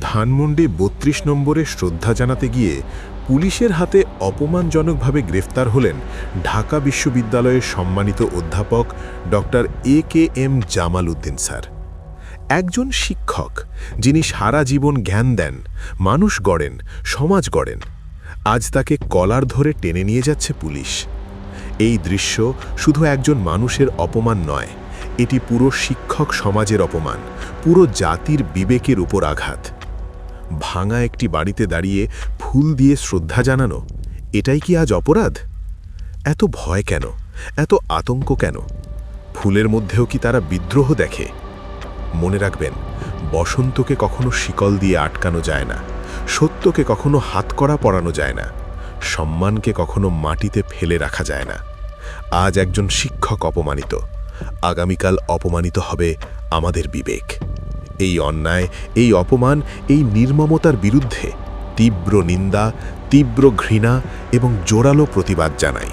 ধানমন্ডি বত্রিশ নম্বরে শ্রদ্ধা জানাতে গিয়ে পুলিশের হাতে অপমানজনকভাবে গ্রেফতার হলেন ঢাকা বিশ্ববিদ্যালয়ের সম্মানিত অধ্যাপক doctor A K M Jamal Uddin sir. একজন শিক্ষক যিনি সারা জীবন জ্ঞান দেন, মানুষ গড়েন, সমাজ গড়েন, আজ তাকে কলার ধরে টেনে নিয়ে যাচ্ছে পুলিশ। এই দৃশ্য শুধু একজন মানুষের অপমান নয়, এটি পুরো শিক্ষক সমাজের অপমান, পুরো জাতির বিবেকের উপর আঘাত। ভাঙা একটি বাড়িতে দাঁড়িয়ে ফুল দিয়ে শ্রদ্ধা জানানো, এটাই কি আজ অপরাধ? এত ভয় কেন? এত আতঙ্ক কেন? ফুলের মধ্যেও কি তারা বিদ্রোহ দেখে? মনে রাখবেন, বসন্তকে কখনো শিকল দিয়ে আটকানো যায় না, সত্যকে কখনো হাতকড়া পরানো যায় না। সম্মানকে কখনো মাটিতে ফেলে রাখা যায় না। আজ একজন শিক্ষক অপমানিত। আগামীকাল অপমানিত হবে আমাদের বিবেক। এই অন্যায়, এই অপমান, এই নির্মমতার বিরুদ্ধে তীব্র নিন্দা, তীব্র ঘৃণা এবং জোরালো প্রতিবাদ জানাই।